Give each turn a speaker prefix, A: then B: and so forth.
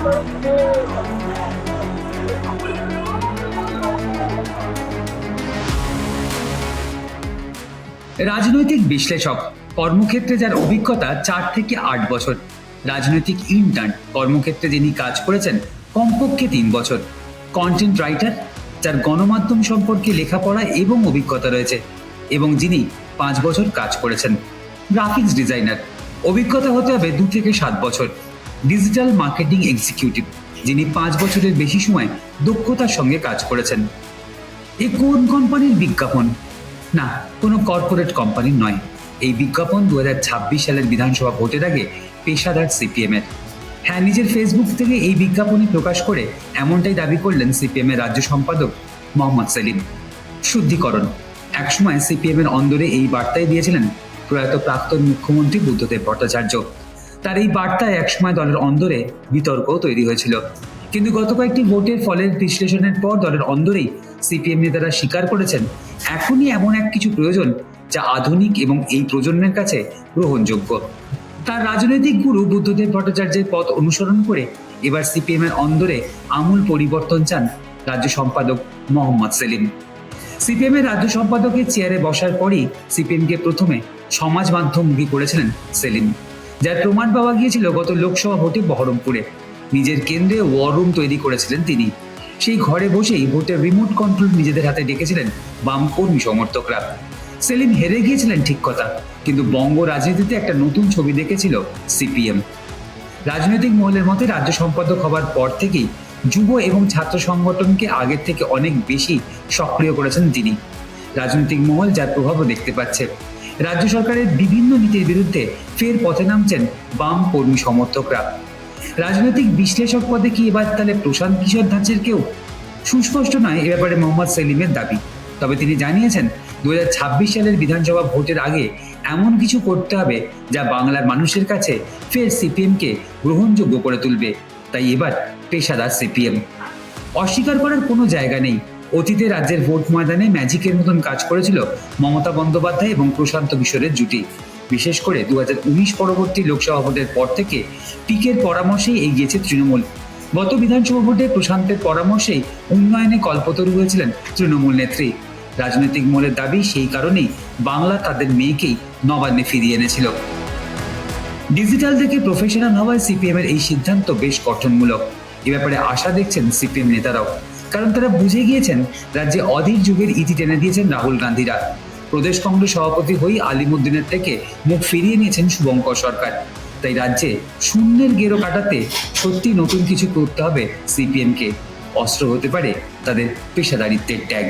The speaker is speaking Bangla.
A: রাজনৈতিক বিশ্লেষক, কর্মক্ষেত্রে যার অভিজ্ঞতা চার থেকে আট বছর। রাজনৈতিক ইন্টার্ন কর্মক্ষেত্রে যিনি কাজ করেছেন, কমপক্ষে তিন বছর। কন্টেন্ট রাইটার যার গণমাধ্যম সম্পর্কে লেখাপড়া এবং অভিজ্ঞতা রয়েছে, এবং যিনি পাঁচ বছর কাজ করেছেন। গ্রাফিক্স ডিজাইনার অভিজ্ঞতা হতে হবে দু থেকে সাত বছর। ডিজিটাল মার্কেটিং এক্সিকিউটিভ, যিনি পাঁচ বছরের বেশি সময় দক্ষতার সঙ্গে কাজ করেছেন। এ কোন কোম্পানির বিজ্ঞাপন? না, কোনো কর্পোরেট কোম্পানির নয়। এই বিজ্ঞাপন দুই হাজার ছাব্বিশ সালের বিধানসভা ভোটের আগে পেশাদার সিপিএম এর হ্যাঁ নিজের ফেসবুক থেকে এই বিজ্ঞাপনই প্রকাশ করে এমনটাই দাবি করলেন সিপিএম এর রাজ্য সম্পাদক মোহাম্মদ সেলিম। শুদ্ধিকরণ, একসময় সিপিএম এর অন্দরে এই বার্তাই দিয়েছিলেন প্রয়াত প্রাক্তন মুখ্যমন্ত্রী বুদ্ধদেব ভট্টাচার্য। তার এই বার্তায় একসময় দলের অন্দরে বিতর্ক তৈরি হয়েছিল। কিন্তু গত কয়েকটি ভোটের ফলের বিশ্লেষণের পর দলের অন্দরেই সিপিএম নেতারা স্বীকার করেছেন, এখনই এমন এক কিছু প্রয়োজন যা আধুনিক এবং এই প্রজন্মের কাছে গ্রহণযোগ্য। তার রাজনৈতিক গুরু বুদ্ধদেব ভট্টাচার্যের পথ অনুসরণ করে এবার সিপিএম এর অন্দরে আমূল পরিবর্তন চান রাজ্য সম্পাদক মোহাম্মদ সেলিম। সিপিএম এর রাজ্য সম্পাদকের চেয়ারে বসার পরই সিপিএম কে প্রথমে সমাজ মাধ্যমমুখী করেছিলেন সেলিম। যার প্রমাণ পাওয়া গিয়েছিল গত লোকসভা ভোটে বহরমপুরে। নিজের কেন্দ্রে ওয়ার রুম তৈরি করেছিলেন তিনি। সেই ঘরে বসেই ভোটের রিমোট কন্ট্রোল নিজেদের হাতে ডেকেছিলেন বাম কর্মী সমর্থকরা। সেলিম হেরে গিয়েছিলেন ঠিক কথা, কিন্তু বঙ্গ রাজনীতিতে একটা নতুন ছবি দেখেছিল সিপিএম। রাজনৈতিক মহলের মতে রাজ্য সম্পাদক হবার পর থেকেই যুব এবং ছাত্র সংগঠনকে আগের থেকে অনেক বেশি সক্রিয় করেছেন তিনি। রাজনৈতিক মহল যার প্রভাবও দেখতে পাচ্ছে। রাজ্য সরকারের বিভিন্ন নীতির বিরুদ্ধে ফের পথে নামছেন বাম কর্মী সমর্থকরা। রাজনৈতিক বিশ্লেষক পদে কি এবার তাহলে প্রশান্ত কিশোর ধাঁচের কেউ? সুস্পষ্ট নয় এ ব্যাপারে মোহাম্মদ সেলিমের দাবি। তবে তিনি জানিয়েছেন দু হাজার ছাব্বিশ সালের বিধানসভা ভোটের আগে এমন কিছু করতে হবে যা বাংলার মানুষের কাছে ফের সিপিএমকে গ্রহণযোগ্য করে তুলবে। তাই এবার পেশাদার সিপিএম। অস্বীকার করার কোনো জায়গা নেই। অতীতে রাজ্যের ভোট ময়দানে ম্যাজিকের মতন কাজ করেছিল মমতা বন্দ্যোপাধ্যায় এবং প্রশান্ত কিশোরের জুটি। বিশেষ করে দুহাজার উনিশ পরবর্তী লোকসভা ভোটের পর থেকে পিকের পরামর্শেই এগিয়েছে তৃণমূল। গত বিধানসভা ভোটে প্রশান্তের পরামর্শেই উন্নয়নে কল্পতরু হয়েছিলেন তৃণমূল নেত্রী। রাজনৈতিক মূলের দাবি সেই কারণেই বাংলা তাদের মেয়েকেই নবান্নে ফিরিয়ে এনেছিল। ডিজিটাল থেকে প্রফেশনাল হওয়ায় সিপিএম এর এই সিদ্ধান্ত বেশ গঠনমূলক। এ ব্যাপারে আশা দেখছেন সিপিএম নেতারাও। কারণ তারা বুঝে গিয়েছেন রাজ্যে অধীর যুগের ইতি টেনে দিয়েছেন রাহুল গান্ধীরা। প্রদেশ কংগ্রেস সভাপতি হয়ে আলিমুদ্দিনের থেকে মুখ ফিরিয়ে নিয়েছেন শুভঙ্কর সরকার। তাই রাজ্যে শূন্যের গেরো কাটাতে সত্যি নতুন কিছু করতে হবে সিপিএমকে। অস্ত্র হতে পারে তাদের পেশাদারিত্বের ট্যাগ।